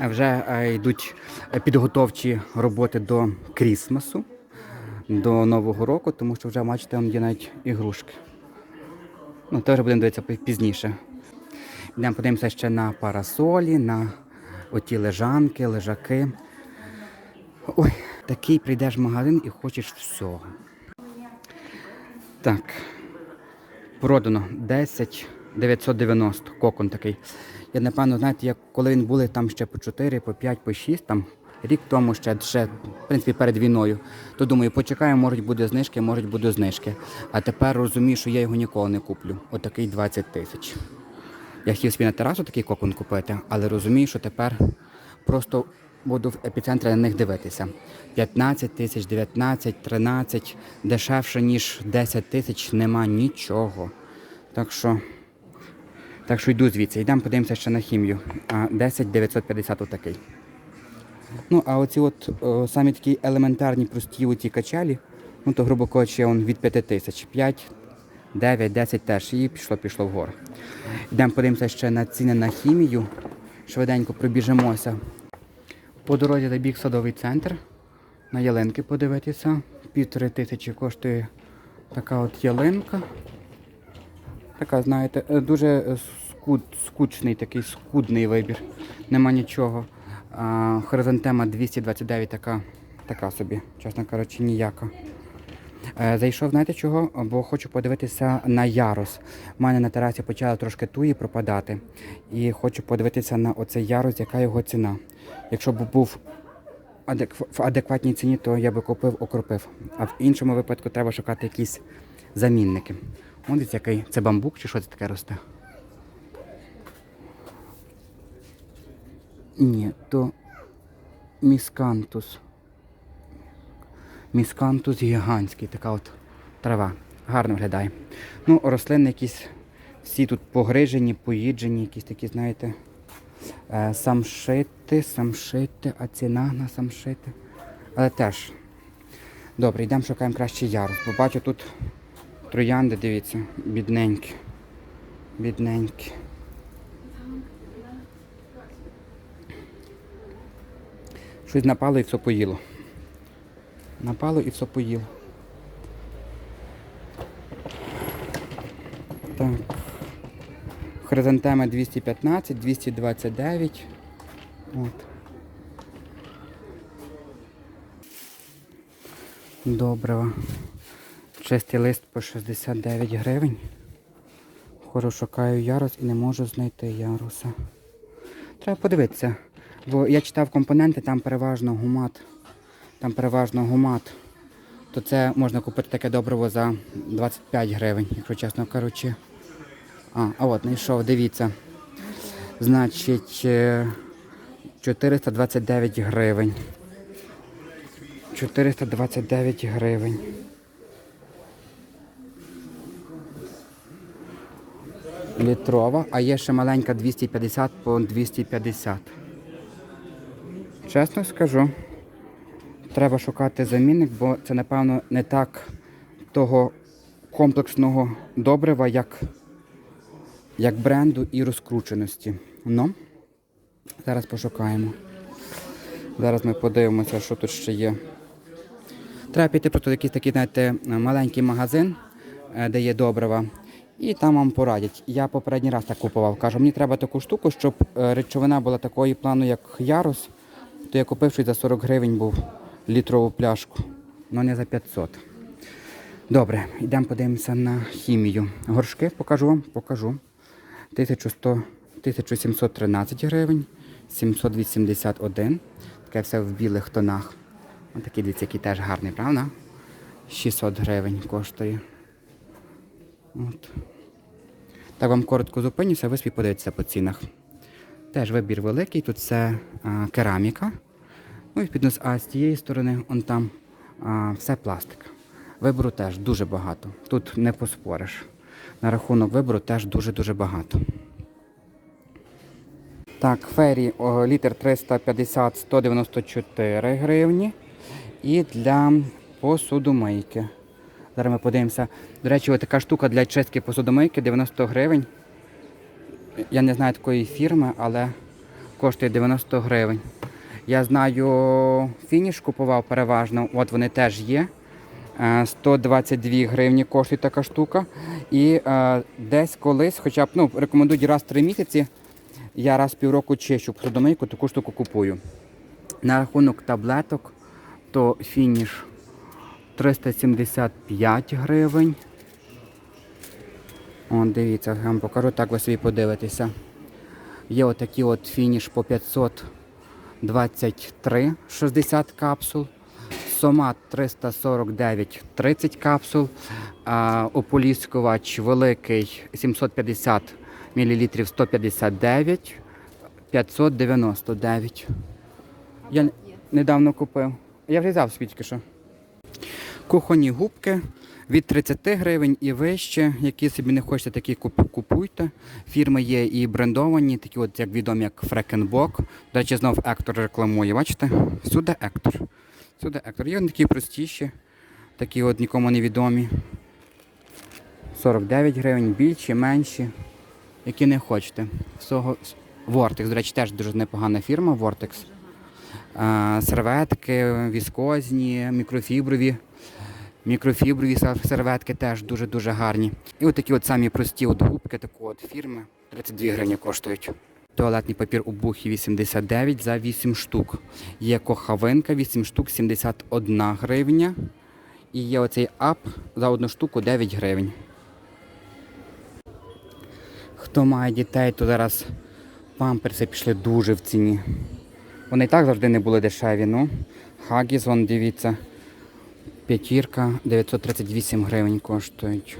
Е, Вже е, йдуть е, підготовчі роботи до Крісмасу, до Нового року, тому що вже бачите, там є навіть ігрушки. Ну, теж будемо дивитися пізніше. Йдемо подивимося ще на парасолі, на оті лежанки, лежаки. Ой, такий прийдеш в магазин і хочеш всього. Так. Продано 10 990 кокон такий. Я напевно, знаєте, як коли він були там ще по 4, по 5, по 6, там рік тому ще, ще в принципі перед війною, то думаю, почекаю, можуть буде знижки, можуть буде знижки. А тепер розумію, що я його ніколи не куплю. Отакий 20 тисяч. Я хотів собі на терасу такий кокон купити, але розумію, що тепер просто буду в епіцентрі на них дивитися. 15 тисяч, 19, 13, дешевше, ніж 10 тисяч, нема нічого. Так що, так що йду звідси. Йдемо подивимося ще на хімію. А, 10 950 отакий. Ну, а оці от самі такі елементарні прості оті качелі, ну то, грубо кажучи, он від 5 тисяч. 5, 9, 10 теж. І пішло, пішло вгору. Йдемо подивимося ще на ціни на хімію. Швиденько пробіжимося. По дорозі забіг садовий центр. На ялинки подивитися. Півтори тисячі коштує така от ялинка. Така, знаєте, е, дуже е, скуд, скучний такий скудний вибір. Нема нічого. А, хризантема 229 така, така собі, чесно кажучи, ніяка. Е, Зайшов, знаєте чого? Бо хочу подивитися на ярус. У мене на терасі почали трошки туї пропадати. І хочу подивитися на оцей ярус, яка його ціна. Якщо б був в адекватній ціні, то я би купив, окропив. А в іншому випадку треба шукати якісь замінники. Ось який це бамбук чи що це таке росте? Ні, то міскантус. Міскантус гігантський, така от трава. Гарно виглядає. Ну, рослини якісь всі тут погрижені, поїджені, якісь такі, знаєте, е, самшити, самшити, а ціна на самшити. Але теж. Добре, йдемо шукаємо кращий ярус. Бо бачу тут троянди, дивіться, бідненькі. Бідненькі. Щось напало і все поїло. Напало і все поїло. Так. Хризантема 215, 229. От. Доброго. Чистий лист по 69 гривень. Хожу, шукаю ярус і не можу знайти яруса. Треба подивитися. Бо я читав компоненти, там переважно гумат. Там переважно гумат. То це можна купити таке добриво за 25 гривень, якщо чесно кажучи. А, а от, знайшов, дивіться. Значить, е, 429 гривень. 429 гривень. Літрова, а є ще маленька 250 по 250. Чесно скажу, треба шукати замінник, бо це, напевно, не так того комплексного добрива, як, як бренду і розкрученості. Ну, зараз пошукаємо. Зараз ми подивимося, що тут ще є. Треба піти просто в якийсь такий, знаєте, маленький магазин, е, де є добрива, і там вам порадять. Я попередній раз так купував. Кажу, мені треба таку штуку, щоб е, речовина була такої плану, як ярус, то я купив щось за 40 гривень був літрову пляшку, але не за 500. Добре, йдемо подивимося на хімію. Горшки покажу вам, покажу. 1100, 1713 гривень, 781. Таке все в білих тонах. Ось такий дивіться, який теж гарний, правда? 600 гривень коштує. От. Так вам коротко зупинюся, ви собі подивитеся по цінах. Теж вибір великий, тут все а, кераміка. Ну і піднос, а з тієї сторони, он там а, все пластик. Вибору теж дуже багато. Тут не поспориш. На рахунок вибору теж дуже-дуже багато. Так, фері літр 350 194 гривні. І для посудомийки. Зараз ми подивимося. До речі, така штука для чистки посудомийки 90 гривень. Я не знаю такої фірми, але коштує 90 гривень. Я знаю, фініш купував переважно, от вони теж є. Е, 122 гривні коштує така штука. І е, десь колись, хоча б ну, рекомендують раз в 3 місяці, я раз півроку чищу посудомийку, таку штуку купую. На рахунок таблеток, то фініш 375 гривень. О, дивіться, я вам покажу, так ви собі подивитеся. Є отакі от фініш по 523 60 капсул. Сомат 349 30 капсул. А, ополіскувач великий 750 мл 159 599. Я недавно купив. Я вже взяв собі що. Кухонні губки від 30 гривень і вище. Які собі не хочете, такі купуйте. Фірми є і брендовані, такі от як відомі, як Фрекенбок. До речі, знов Ектор рекламує. Бачите? Всюди Ектор. Всюди Ектор. Є такі простіші, такі от нікому не відомі. 49 гривень, більші, менші. Які не хочете. Всього Vortex, до речі, теж дуже непогана фірма Vortex. Серветки віскозні, мікрофіброві. Мікрофіброві серветки теж дуже-дуже гарні. І от такі от самі прості от губки такої от фірми 32 гривні коштують. Туалетний папір у бухі 89 за 8 штук. Є кохавинка 8 штук 71 гривня. І є оцей ап за одну штуку 9 гривень. Хто має дітей, то зараз памперси пішли дуже в ціні. Вони і так завжди не були дешеві, ну. Хагіс, дивіться. П'ятірка 938 гривень коштують.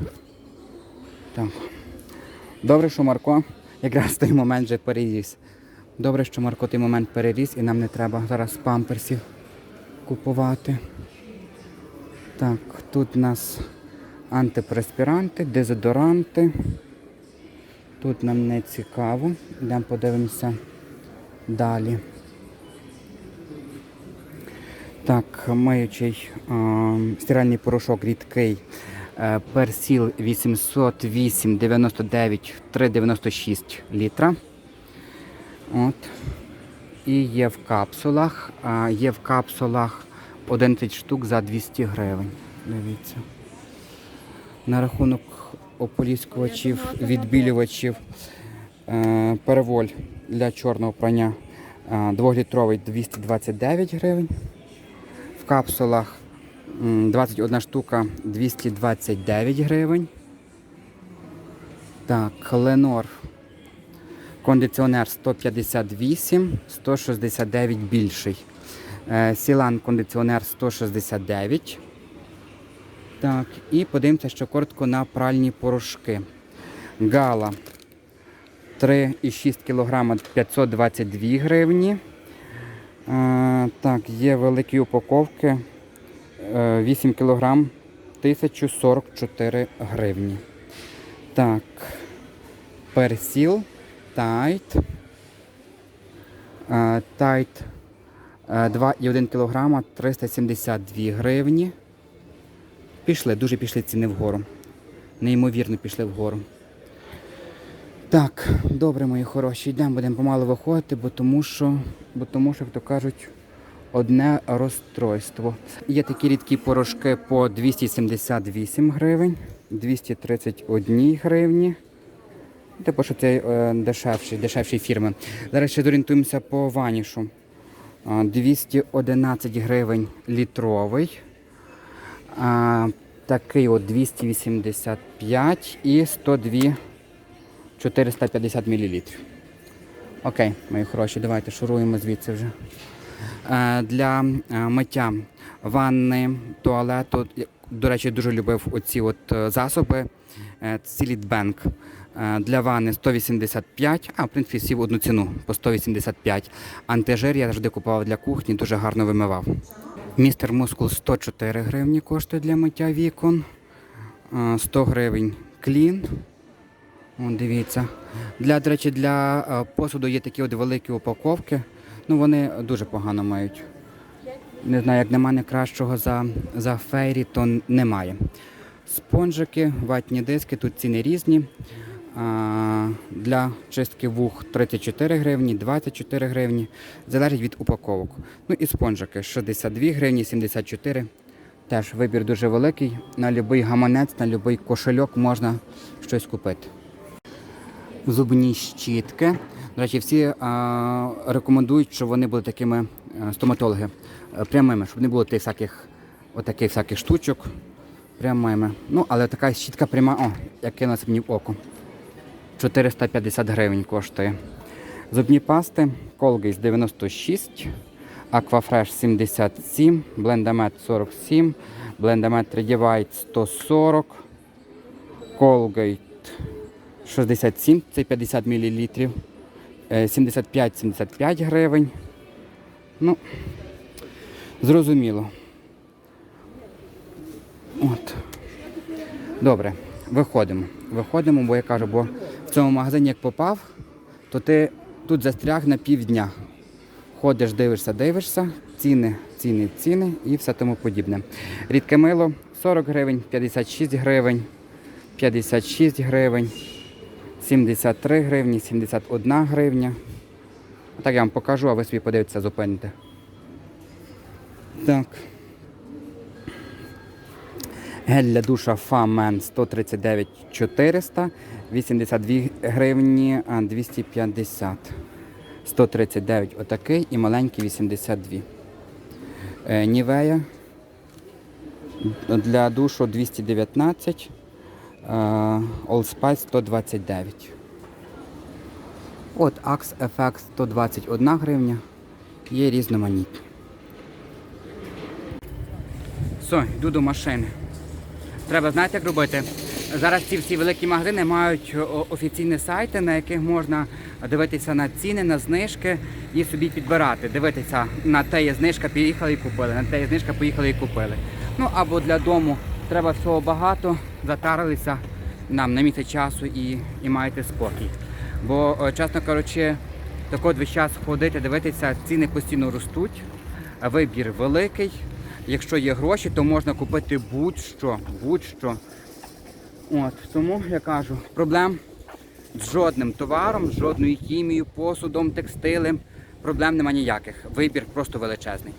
Так. Добре, що Марко якраз той момент вже переріс. Добре, що Марко той момент переріс і нам не треба зараз памперсів купувати. Так, тут у нас антипреспіранти, дезодоранти. Тут нам не цікаво. Йдемо подивимося далі. Так, миючий а, стиральний порошок рідкий. е, Персіл 808 99 396 літра. От. І є в капсулах. А, є в капсулах 11 штук за 200 гривень. Дивіться. На рахунок ополіскувачів, відбілювачів, е, переволь для чорного прання е, 2-літровий 229 гривень. Капсулах 21 штука 229 гривень. Так, Ленор. Кондиціонер 158, 169 більший. Е, Сілан кондиціонер 169. Так, і подивимося, що коротко на пральні порошки. Гала 3,6 кг 522 гривні. Так, є великі упаковки. Е, 8 кг 1044 гривні. Так. Персіл. Тайт. Е, Тайт е, 2,1 кг 372 гривні. Пішли, дуже пішли ціни вгору. Неймовірно пішли вгору. Так, добре, мої хороші, йдемо, будемо помалу виходити, бо тому що, бо тому що, як то кажуть, одне розстройство. Є такі рідкі порошки по 278 гривень, 231 гривні. Типу, що це е, дешевші, дешевші фірми. Зараз ще зорієнтуємося по ванішу. 211 гривень літровий. А, такий от 285 і 102 450 мл. Окей, мої хороші, давайте шуруємо звідси вже. Е, для е, миття ванни, туалету, до речі, дуже любив оці от е, засоби. Е, Для ванни 185, а в принципі всі в одну ціну по 185. Антижир я завжди купував для кухні, дуже гарно вимивав. Містер Мускул 104 гривні коштує для миття вікон. Е, 100 гривень клін. О, дивіться. Для, до речі, для е, посуду є такі от великі упаковки. Ну, вони дуже погано мають. Не знаю, як немає кращого за, за фейрі, то немає. Спонжики, ватні диски, тут ціни різні. А, Для чистки вух 34 гривні, 24 гривні. Залежить від упаковок. Ну і спонжики 62 гривні, 74. Теж вибір дуже великий. На будь-який гаманець, на будь-який кошельок можна щось купити. Зубні щітки. До речі, всі а, рекомендують, щоб вони були такими а, стоматологи прямими, щоб не було тих всяких, отаких всяких штучок прямими. Ну, але така щітка пряма, о, як кинулася мені в око. 450 гривень коштує. Зубні пасти Colgate 96, Aquafresh 77, Blendamed 47, Blendamed Redivite 140, Colgate 67, це 50 мл, 75-75 гривень. Ну, зрозуміло. От. Добре, виходимо. Виходимо, бо я кажу, бо в цьому магазині як попав, то ти тут застряг на півдня. Ходиш, дивишся, дивишся, ціни, ціни, ціни і все тому подібне. Рідке мило 40 гривень, 56 гривень, 56 гривень, 73 гривні, 71 гривня. Так я вам покажу, а ви собі подивитеся, зупините. Так. Гель для душа Фамен 139 400, 82 гривні, 250. 139 отакий і маленький 82. Е, Нівея для душу 219, е, Old Spice 129. От Axe FX 121 гривня. Є різноманітні. Все, йду до машини. Треба знаєте, як робити. Зараз ці всі великі магазини мають офіційні сайти, на яких можна дивитися на ціни, на знижки і собі підбирати. Дивитися на те є знижка, поїхали і купили, на те є знижка, поїхали і купили. Ну або для дому треба всього багато, затарилися нам на місяць часу і, і маєте спокій. Бо, е, чесно кажучи, так весь час ходити, дивитися, ціни постійно ростуть, вибір великий. Якщо є гроші, то можна купити будь-що, будь-що. От, тому я кажу, проблем з жодним товаром, з жодною хімією, посудом, текстилем, проблем нема ніяких. Вибір просто величезний.